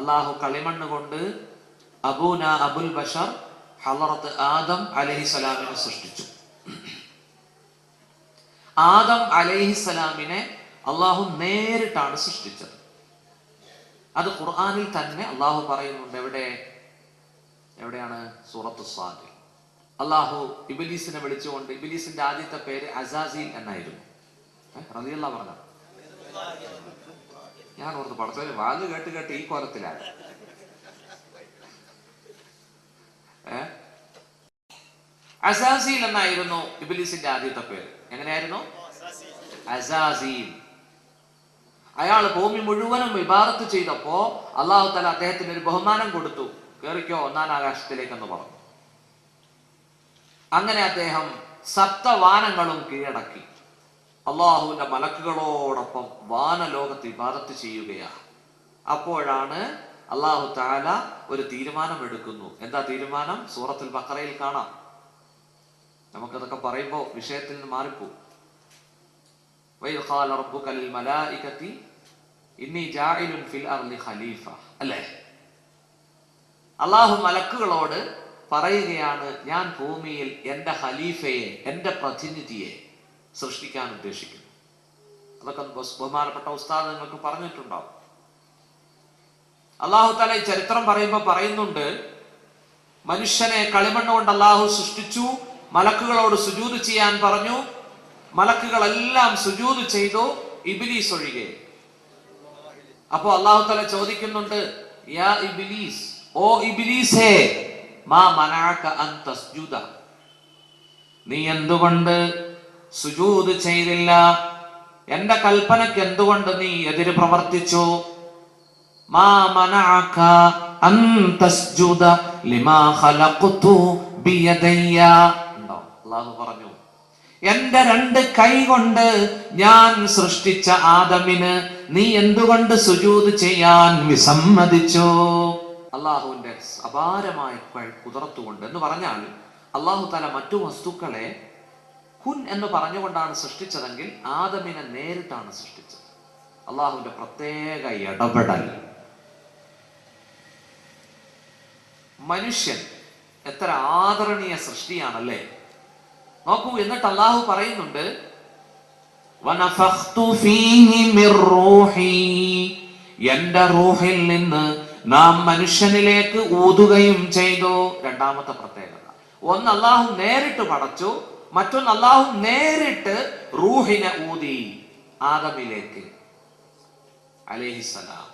അള്ളാഹു കളിമണ്ണ് കൊണ്ട് അബൂന അബുൽ ബഷർ ഹലറത്ത് ആദം അലഹിസലാമിനെ സൃഷ്ടിച്ചു. ആദം അലഹിസലാമിനെ അള്ളാഹു നേരിട്ടാണ് സൃഷ്ടിച്ചത്. അത് ഖുർആാനിൽ തന്നെ അള്ളാഹു പറയുന്നുണ്ട്. എവിടെ? എവിടെയാണ്? സൂറത്ത് സ്വാദി അള്ളാഹു ഇബിലീസിനെ വിളിച്ചുകൊണ്ട് ഇബിലീസിന്റെ ആദ്യത്തെ പേര് അസാസീൽ എന്നായിരുന്നു. പറഞ്ഞ ഞാൻ ഓർത്ത് പടച്ചവന് വാൽ കേട്ട് കേട്ട് ഈ കോലത്തിലാണ്. അസാസീൽ എന്നായിരുന്നു ഇബിലിസിന്റെ ആദ്യത്തെ പേര്. എങ്ങനെയായിരുന്നു? അസാസീൽ. അയാൾ ഭൂമി മുഴുവനും വിഭാഗത്ത് ചെയ്തപ്പോ അള്ളാഹു തല അദ്ദേഹത്തിന് ഒരു ബഹുമാനം കൊടുത്തു. കേറിക്കോ ഒന്നാം ആകാശത്തിലേക്കെന്ന് പറഞ്ഞു. അങ്ങനെ അദ്ദേഹം സപ്തവാനങ്ങളും കീഴടക്കി. അള്ളാഹുവിന്റെ മലക്കുകളോടൊപ്പം വാനലോകത്ത് വിവാദത്ത് ചെയ്യുകയാണ്. അപ്പോഴാണ് അള്ളാഹു താല ഒരു തീരുമാനം എടുക്കുന്നു എന്താ തീരുമാനം? സൂറത്തിൽ ബക്കറയിൽ കാണാം. നമുക്കതൊക്കെ പറയുമ്പോ വിഷയത്തിൽ നിന്ന് മാറിപ്പോവും. അല്ലേ? അള്ളാഹു മലക്കുകളോട് പറയുകയാണ് ഞാൻ ഭൂമിയിൽ എന്റെ ഖലീഫയെ എന്റെ പ്രതിനിധിയെ സൃഷ്ടിക്കാൻ ഉദ്ദേശിക്കുന്നു. അതൊക്കെ ബഹു- ബഹുമാനപ്പെട്ട ഉസ്താദ് നിങ്ങൾക്ക് പറഞ്ഞിട്ടുണ്ടാവും. അള്ളാഹു തല ഈ ചരിത്രം പറയുമ്പോൾ പറയുന്നുണ്ട് മനുഷ്യനെ കളിമണ്ണ് കൊണ്ട് അള്ളാഹു സൃഷ്ടിച്ചു മലക്കുകളോട് സുജൂത് ചെയ്യാൻ പറഞ്ഞു മലക്കുകളെല്ലാം സുജൂത് ചെയ്തു ഇബിലീസ് ഒഴികെ. അപ്പോ അള്ളാഹു തല ചോദിക്കുന്നുണ്ട് യാ ഇബിലീസ് ഓ ഇബിലീസേ മാ മനാക അൻ തസ്ജുദ. നീ എന്തുകൊണ്ട് സുജൂത് ചെയ്തില്ല. എന്റെ കൽപ്പനയ്ക്ക് എന്തുകൊണ്ട് നീ എതിര് പ്രവർത്തിച്ചു? അൻ തസ്ജുദ ലിമാ ഖലഖതു പറഞ്ഞു എന്റെ രണ്ട് കൈ കൊണ്ട് ഞാൻ സൃഷ്ടിച്ച ആദമിന് നീ എന്തുകൊണ്ട് സുജൂത് ചെയ്യാൻ വിസമ്മതിച്ചു? അള്ളാഹുവിന്റെ അപാരമായ കുതിർത്തുകൊണ്ട് എന്ന് പറഞ്ഞാൽ അള്ളാഹു തല മറ്റു വസ്തുക്കളെ കുൻ എന്ന് പറഞ്ഞുകൊണ്ടാണ് സൃഷ്ടിച്ചതെങ്കിൽ ആദമിനെ നേരിട്ടാണ് സൃഷ്ടിച്ചത്. അള്ളാഹുവിന്റെ പ്രത്യേക ഇടപെടൽ. മനുഷ്യൻ എത്ര ആദരണീയ സൃഷ്ടിയാണല്ലേ? നോക്കൂ എന്നിട്ട് അള്ളാഹു പറയുന്നുണ്ട്. എന്റെ റൂഹിൽ നിന്ന് നാം മനുഷ്യനിലേക്ക് ഊതുകയും ചെയ്തു. രണ്ടാമത്തെ പ്രത്യേകത. ഒന്ന് അള്ളാഹു നേരിട്ട് പടച്ചു മറ്റൊന്ന് അള്ളാഹു നേരിട്ട് റൂഹിനെ ഊതി ആദമിലേക്ക്. അലേഹിസലാം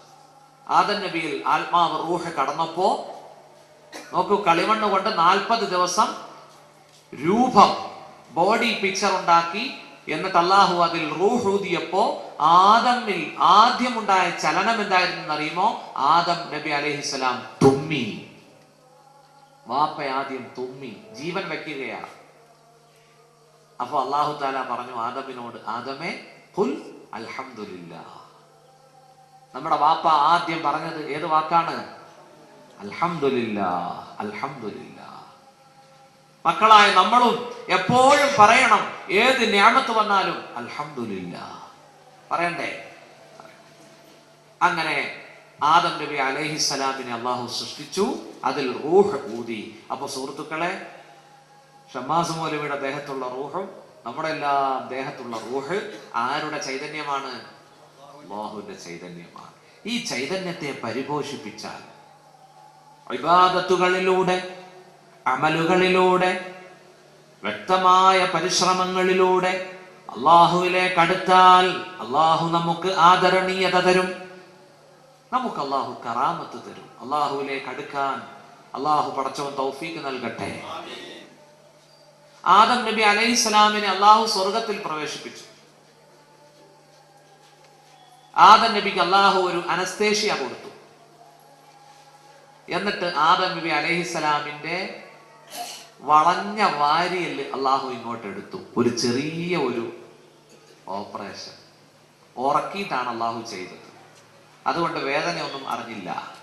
ആദം നബിയിൽ ആത്മാവ് റൂഹ് കടന്നപ്പോ നോക്കൂ കളിമണ്ണ് കൊണ്ട് നാൽപ്പത് ദിവസം രൂപം ബോഡി പിക്ചർ ഉണ്ടാക്കി എന്നിട്ട് അള്ളാഹു അതിൽ റൂഹ് ഊതിയപ്പോ ആദമിൽ ആദ്യമുണ്ടായ ചലനം എന്തായിരുന്നു അറിയുമോ? ആദം നബി അലൈഹിസ്സലാം തുമ്മി. വാപ്പ ആദ്യം തുമ്മി. ജീവൻ വെക്കുകയാണ് അപ്പൊ അള്ളാഹു താല പറഞ്ഞു ആദമിനോട് ആദമേ ഹുൽ അൽഹമില്ല നമ്മുടെ വാപ്പ ആദ്യം പറഞ്ഞത് ഏത് വാക്കാണ്? അൽഹമില്ല അൽഹമില്ല മക്കളായ നമ്മളും എപ്പോഴും പറയണം ഏത് ഞാമത്ത് വന്നാലും അൽഹമില്ല പറയണ്ടേ? അങ്ങനെ ആദം നബി അലഹിസ്സലാമിനെ അള്ളാഹു സൃഷ്ടിച്ചു അതിൽ റൂഹ് ഊതി. അപ്പൊ സുഹൃത്തുക്കളെ ഷമാസ് മൗലവിയുടെ ദേഹത്തുള്ള റൂഹും നമ്മുടെ എല്ലാം ദേഹത്തുള്ള റൂഹ് ആരുടെ ചൈതന്യമാണ്? അള്ളാഹുവിന്റെ ചൈതന്യമാണ്. ഈ ചൈതന്യത്തെ പരിപോഷിപ്പിച്ചാൽ വിവാദത്തുകളിലൂടെ അമലുകളിലൂടെ വ്യക്തമായ പരിശ്രമങ്ങളിലൂടെ അള്ളാഹുവിലേക്ക് അടുത്താൽ അള്ളാഹു നമുക്ക് ആദരണീയത തരും. നമുക്ക് അള്ളാഹു കറാമത്ത് തരും. അള്ളാഹുവിലേക്ക് അടുക്കാൻ അള്ളാഹു പടച്ചവൻ തൗഫീക്ക് നൽകട്ടെ. ആദം നബി അലൈഹി സ്വലാമിനെ അള്ളാഹു സ്വർഗത്തിൽ പ്രവേശിപ്പിച്ചു. ആദം നബിക്ക് അള്ളാഹു ഒരു അനസ്തേഷ്യ കൊടുത്തു. എന്നിട്ട് ആദം നബി അലൈഹി സ്വലാമിന്റെ വളഞ്ഞ വാരിയൽ അള്ളാഹു ഇങ്ങോട്ട് എടുത്തു ഒരു ചെറിയ ഒരു ഓപ്പറേഷൻ. ഉറക്കിയിട്ടാണ് അള്ളാഹു ചെയ്തത്. അതുകൊണ്ട് വേദനയൊന്നും അറിഞ്ഞില്ല.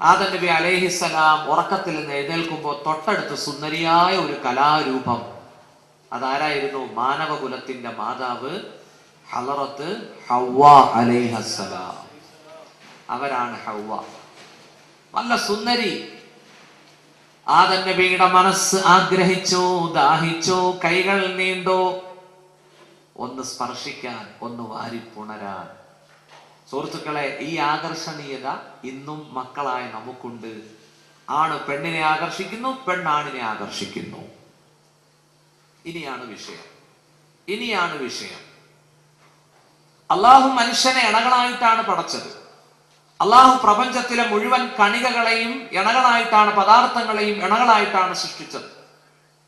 ആദം നബി അലൈഹിസ്സലാം ഉറക്കത്തിൽ നിന്ന് എഴുന്നേൽക്കുമ്പോൾ തൊട്ടടുത്ത് സുന്ദരിയായ ഒരു കലാരൂപം. അതാരായിരുന്നു? മാനവകുലത്തിന്റെ മാതാവ് ഹലറത്ത് ഹവ്വ അലൈഹസ്സലാം. അവരാണ് ഹൗവ നല്ല സുന്ദരി. ആദൻ നബിയുടെ മനസ്സ് ആഗ്രഹിച്ചോ ദാഹിച്ചോ കൈകൾ നീണ്ടോ ഒന്ന് സ്പർശിക്കാൻ ഒന്ന് വാരിപ്പുണരാൻ. സുഹൃത്തുക്കളെ ഈ ആകർഷണീയത ഇന്നും മക്കളായ നമുക്കുണ്ട്. ആണ് പെണ്ണിനെ ആകർഷിക്കുന്നു പെണ്ണാണിനെ ആകർഷിക്കുന്നു. ഇനിയാണ് വിഷയം. ഇനിയാണ് വിഷയം. അള്ളാഹു മനുഷ്യനെ ഇണകളായിട്ടാണ് പടച്ചത്. അള്ളാഹു പ്രപഞ്ചത്തിലെ മുഴുവൻ കണികകളെയും ഇണകളായിട്ടാണ് പദാർത്ഥങ്ങളെയും ഇണകളായിട്ടാണ് സൃഷ്ടിച്ചത്.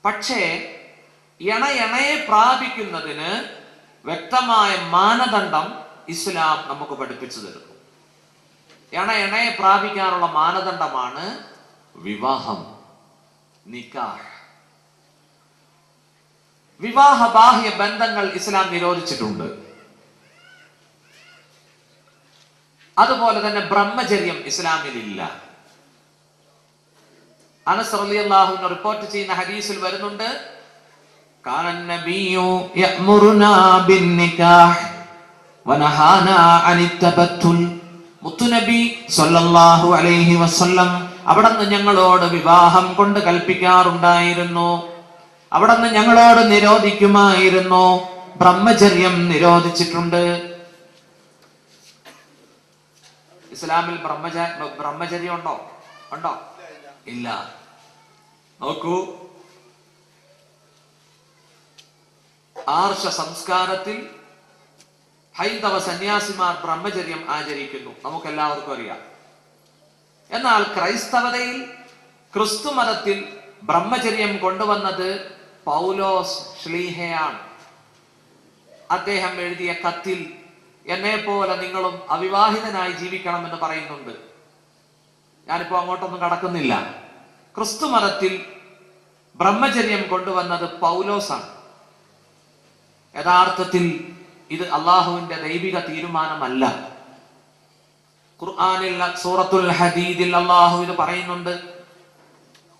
പക്ഷേ ഇണ ഇണയെ പ്രാപിക്കുന്നതിന് വ്യക്തമായ മാനദണ്ഡം ഇസ്ലാം നമുക്ക് പഠിപ്പിച്ചു തരുന്നു. എണ എണയെ പ്രാപിക്കാനുള്ള മാനദണ്ഡമാണ് വിവാഹം നിക്കാഹ്. വിവാഹ ബാഹ്യ ബന്ധങ്ങൾ ഇസ്ലാം നിരോധിച്ചിട്ടുണ്ട്. അതുപോലെ തന്നെ ബ്രഹ്മചര്യം ഇസ്ലാമിലില്ല. അനസ് റളിയല്ലാഹു റിപ്പോർട്ട് ചെയ്യുന്ന ഹദീസിൽ വരുന്നുണ്ട് കാനൻ നബിയു യഅ്മുറുനാ ബിൻ അനിത്തബത്തുൽ മുത്തുനബി സൊല്ലാഹു അലൈഹി വസല്ലം അവിടുന്ന് ഞങ്ങളോട് വിവാഹം കൊണ്ട് കൽപ്പിക്കാറുണ്ടായിരുന്നു. അവിടുന്ന് ഞങ്ങളോട് നിരോധിക്കുമായിരുന്നു. ബ്രഹ്മചര്യം നിരോധിച്ചിട്ടുണ്ട്. ഇസ്ലാമിൽ ബ്രഹ്മച ബ്രഹ്മചര്യം ഉണ്ടോ? ഉണ്ടോ? ഇല്ല. നോക്കൂ. ആർഷ സംസ്കാരത്തിൽ ഹൈന്ദവ സന്യാസിമാർ ബ്രഹ്മചര്യം ആചരിക്കുന്നു. നമുക്കെല്ലാവർക്കും അറിയാം. എന്നാൽ ക്രൈസ്തവതയിൽ ക്രിസ്തു മതത്തിൽ ബ്രഹ്മചര്യം കൊണ്ടുവന്നത് പൗലോസ് ശ്ലീഹയാണ്. അദ്ദേഹം എഴുതിയ കത്തിൽ എന്നെ പോലെ നിങ്ങളും അവിവാഹിതനായി ജീവിക്കണമെന്ന് പറയുന്നുണ്ട്. ഞാനിപ്പോ അങ്ങോട്ടൊന്നും കടക്കുന്നില്ല. ക്രിസ്തു മതത്തിൽ ബ്രഹ്മചര്യം കൊണ്ടുവന്നത് പൗലോസാണ്. യഥാർത്ഥത്തിൽ ഇത് അള്ളാഹുവിന്റെ ദൈവിക തീരുമാനമല്ല ഖുർആനിൽ സൂറത്തുൽ ഹദീദിൽ അള്ളാഹു ഇത് പറയുന്നുണ്ട്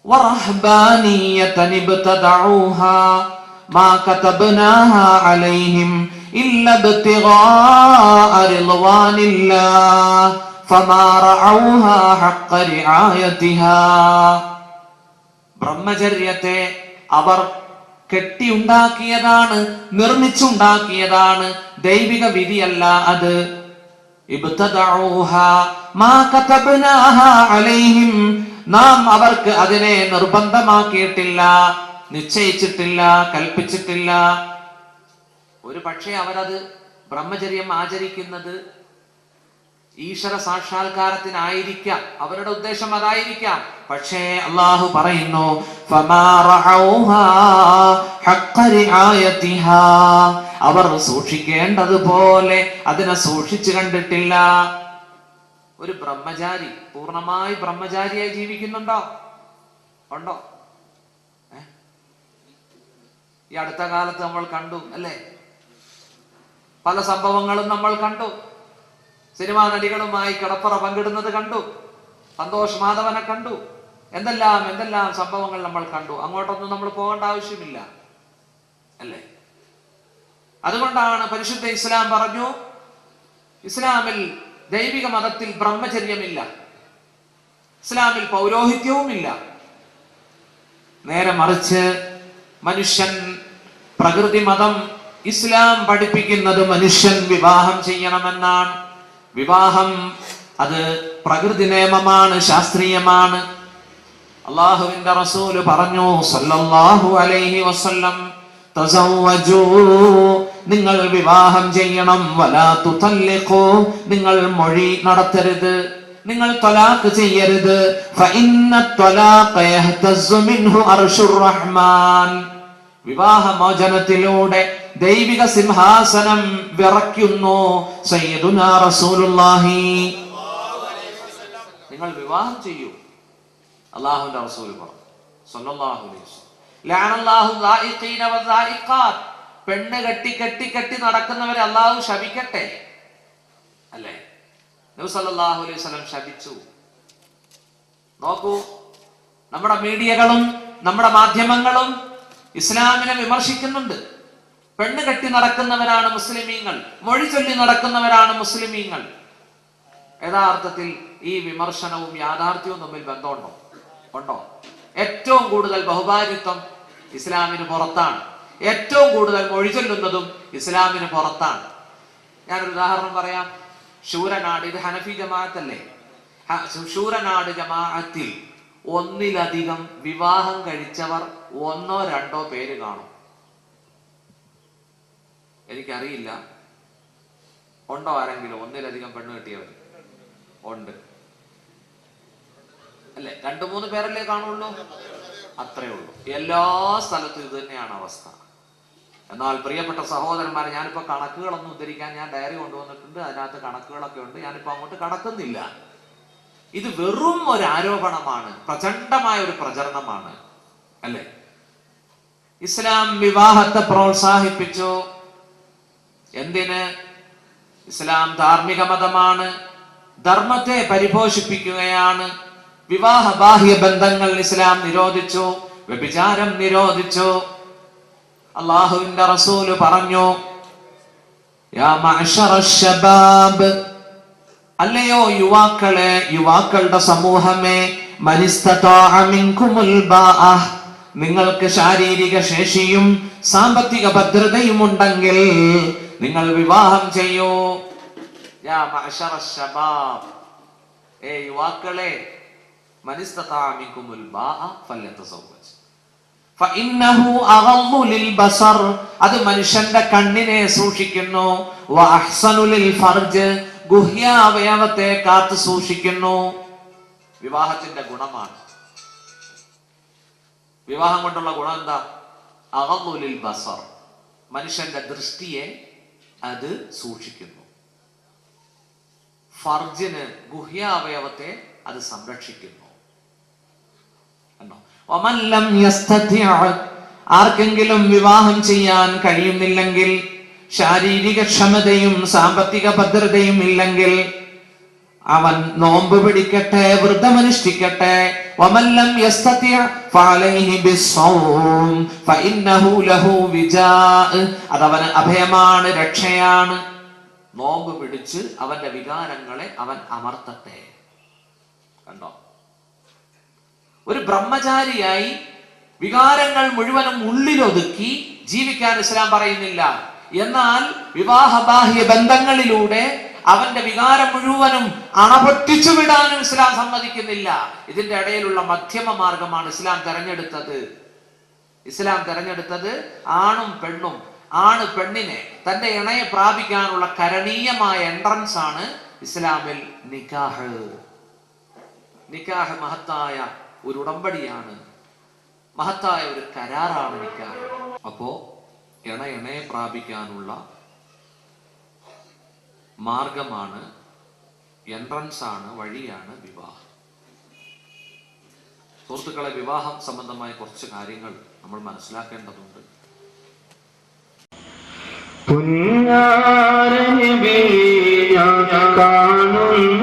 ورهبانية ابتدعوها ما كتبناها عليهم إلا ابتغاء رضوان الله فما رعوها حق رعايتها ബ്രഹ്മചര്യത്തെ അവർ കെട്ടിയുണ്ടാക്കിയതാണ് നിർമ്മിച്ചുണ്ടാക്കിയതാണ് ദൈവിക വിധിയല്ല അത് നാം അവർക്ക് അതിനെ നിർബന്ധമാക്കിയിട്ടില്ല നിശ്ചയിച്ചിട്ടില്ല കൽപ്പിച്ചിട്ടില്ല. ഒരു പക്ഷേ അവരത് ബ്രഹ്മചര്യം ആചരിക്കുന്നത് ഈശ്വര സാക്ഷാത്കാരത്തിനായിരിക്കാം. അവരുടെ ഉദ്ദേശം അതായിരിക്കാം. പക്ഷേ അള്ളാഹു പറയുന്നു അവർ സൂക്ഷിക്കേണ്ടതുപോലെ അതിനെ സൂക്ഷിച്ചു കണ്ടിട്ടില്ല. ഒരു ബ്രഹ്മചാരി പൂർണമായി ബ്രഹ്മചാരിയായി ജീവിക്കുന്നുണ്ടോ? ഉണ്ടോ? ഈ അടുത്ത കാലത്ത് നമ്മൾ കണ്ടു അല്ലേ? പല സംഭവങ്ങളും നമ്മൾ കണ്ടു. സിനിമാ നടികളുമായി കിടപ്പറ പങ്കിടുന്നത് കണ്ടു. സന്തോഷ് മാധവനെ കണ്ടു. എന്തെല്ലാം എന്തെല്ലാം സംഭവങ്ങൾ നമ്മൾ കണ്ടു? അങ്ങോട്ടൊന്നും നമ്മൾ പോകേണ്ട ആവശ്യമില്ല. അല്ലേ? അതുകൊണ്ടാണ് പരിശുദ്ധ ഇസ്ലാം പറഞ്ഞു ഇസ്ലാമിൽ ദൈവിക മതത്തിൽ ബ്രഹ്മചര്യമില്ല. ഇസ്ലാമിൽ പൗരോഹിത്യവുമില്ല. നേരെ മറിച്ച് മനുഷ്യൻ പ്രകൃതി മതം ഇസ്ലാം പഠിപ്പിക്കുന്നത് മനുഷ്യൻ വിവാഹം ചെയ്യണമെന്നാണ്. വിവാഹം അത് പ്രകൃതി നിയമമാണ് ശാസ്ത്രീയമാണ്. അള്ളാഹുവിന്റെ റസൂൽ പറഞ്ഞു സല്ലല്ലാഹു അലൈഹി വസല്ലം തസവ്വജൂ നിങ്ങൾ വിവാഹം ചെയ്യണം വലാ തുതല്ലിഖൂ നിങ്ങൾ മൊഴി നടത്തരുത് നിങ്ങൾ ത്വലാഖ് ചെയ്യരുത് ഫഇന്ന ത്വലാഖ യഹ്തസ്സു മിൻഹു അർശുർ റഹ്മാൻ. വിവാഹമോചനത്തിലൂടെ ദൈവിക സിംഹാസനം വിറയ്ക്കുന്നു നിങ്ങൾ വിവാഹം ചെയ്യൂ. അള്ളാഹുന്റെ റസൂൽ പറഞ്ഞു. സല്ലല്ലാഹു അലൈഹി പെണ്ണ് കെട്ടി കെട്ടി കെട്ടി നടക്കുന്നവരെ അള്ളാഹു ശപിക്കട്ടെ. അല്ലേ? നബി സല്ലല്ലാഹു അലൈഹി വസല്ലം ശപിച്ചു. നോക്കൂ. നമ്മുടെ മീഡിയകളും നമ്മുടെ മാധ്യമങ്ങളും ഇസ്ലാമിനെ വിമർശിക്കുന്നുണ്ട്. പെണ്ണ് കെട്ടി നടക്കുന്നവരാണ് മുസ്ലിമീങ്ങൾ മൊഴി ചൊല്ലി നടക്കുന്നവരാണ് മുസ്ലിമീങ്ങൾ. യഥാർത്ഥത്തിൽ ഈ വിമർശനവും യാഥാർത്ഥ്യവും തമ്മിൽ ബന്ധമുണ്ടോ? ഉണ്ടോ? ഏറ്റവും കൂടുതൽ ബഹുഭാരിത്വം ഇസ്ലാമിന് പുറത്താണ്. ഏറ്റവും കൂടുതൽ മൊഴി ചൊല്ലുന്നതും ഇസ്ലാമിന് പുറത്താണ്. ഞാനൊരു ഉദാഹരണം പറയാം. ശൂരനാട് ഇത് ഹനഫി ജമാഅത്തല്ലേ? ശൂരനാട് ജമാഅത്തിൽ ഒന്നിലധികം വിവാഹം കഴിച്ചവർ ഒന്നോ രണ്ടോ പേര് കാണും. എനിക്കറിയില്ല. ഉണ്ടോ ആരെങ്കിലും? ഒന്നിലധികം പെണ്ണ് കിട്ടിയവർ ഉണ്ട്. അല്ലെ? രണ്ടു മൂന്ന് പേരല്ലേ കാണുള്ളൂ? അത്രേ ഉള്ളൂ. എല്ലാ സ്ഥലത്തും ഇത് തന്നെയാണ് അവസ്ഥ. എന്നാൽ പ്രിയപ്പെട്ട സഹോദരന്മാരെ ഞാനിപ്പോ കണക്കുകളൊന്നും ഉദ്ധരിക്കാൻ ഞാൻ ഡയറി കൊണ്ടുവന്നിട്ടുണ്ട്. അതിനകത്ത് കണക്കുകളൊക്കെ ഉണ്ട്. ഞാനിപ്പോ അങ്ങോട്ട് കടക്കുന്നില്ല. ഇത് വെറും ഒരു ആരോപണമാണ്. പ്രചണ്ഡമായ ഒരു പ്രചരണമാണ്. അല്ലേ? ഇസ്ലാം വിവാഹത്തെ പ്രോത്സാഹിപ്പിച്ചു. എന്തിന്? ഇസ്ലാം ധാർമ്മിക മതമാണ്. ധർമ്മത്തെ പരിപോഷിപ്പിക്കുകയാണ്. വിവാഹ ബാഹ്യ ബന്ധങ്ങൾ ഇസ്ലാം നിരോധിച്ചു വ്യഭിചാരം നിരോധിച്ചു. അള്ളാഹുവിന്റെ റസൂൽ പറഞ്ഞു അല്ലയോ യുവാക്കളെ യുവാക്കളുടെ സമൂഹമേ മനിസ്തോ നിങ്ങൾക്ക് ശാരീരിക ശേഷിയും സാമ്പത്തിക ഭദ്രതയും ഉണ്ടെങ്കിൽ നിങ്ങൾ വിവാഹം ചെയ്യൂ. ഏ യുവാക്കളെ അത് മനുഷ്യന്റെ കണ്ണിനെ സൂക്ഷിക്കുന്നു. ഗുഹ്യാവയവത്തെ കാത്തു സൂക്ഷിക്കുന്നു. വിവാഹത്തിന്റെ ഗുണമാണ്. വിവാഹം കൊണ്ടുള്ള ഗുണം എന്താ? അഗളു ബസർ. മനുഷ്യന്റെ ദൃഷ്ടിയെ അത് സൂക്ഷിക്കുന്നു. ഫർജിന് ഗുഹ്യാവയവത്തെ അത് സംരക്ഷിക്കുന്നു. ആർക്കെങ്കിലും വിവാഹം ചെയ്യാൻ കഴിയുന്നില്ലെങ്കിൽ ശാരീരിക ക്ഷമതയും സാമ്പത്തിക ഭദ്രതയും ഇല്ലെങ്കിൽ അവൻ നോമ്പ് പിടിക്കട്ടെ വ്രതമനുഷ്ഠിക്കട്ടെ. വമല്ലം അതവന് അഭയമാണ് രക്ഷയാണ്. നോമ്പ് പിടിച്ച് അവന്റെ വികാരങ്ങളെ അവൻ അമർത്തട്ടെ. കണ്ടോ? ഒരു ബ്രഹ്മചാരിയായി വികാരങ്ങൾ മുഴുവനും ഉള്ളിലൊതുക്കി ജീവിക്കാൻ ഇസ്ലാം പറയുന്നില്ല. എന്നാൽ വിവാഹബാഹ്യ ബന്ധങ്ങളിലൂടെ അവന്റെ വികാരം മുഴുവനും അണപൊട്ടിച്ചു വിടാനും ഇസ്ലാം സമ്മതിക്കുന്നില്ല. ഇതിന്റെ ഇടയിലുള്ള മധ്യമ മാർഗമാണ് ഇസ്ലാം തെരഞ്ഞെടുത്തത്. ഇസ്ലാം തെരഞ്ഞെടുത്തത് ആണും പെണ്ണും ആണ് പെണ്ണിനെ തന്റെ ഇണയെ പ്രാപിക്കാനുള്ള കരണീയമായ എൻട്രൻസ് ആണ് ഇസ്ലാമിൽ നിക്കാഹ്. നിക്കാഹ് മഹത്തായ ഒരു ഉടമ്പടിയാണ്. മഹത്തായ ഒരു കരാറാണ് നിക്കാഹ്. അപ്പോ ഇണ ഇണയെ പ്രാപിക്കാനുള്ള മാർഗമാണ് എൻട്രൻസ് ആണ് വഴിയാണ് വിവാഹം. സുഹൃത്തുക്കളെ വിവാഹം സംബന്ധമായ കുറച്ച് കാര്യങ്ങൾ നമ്മൾ മനസ്സിലാക്കേണ്ടതുണ്ട്. കാണുന്നതെന്നാ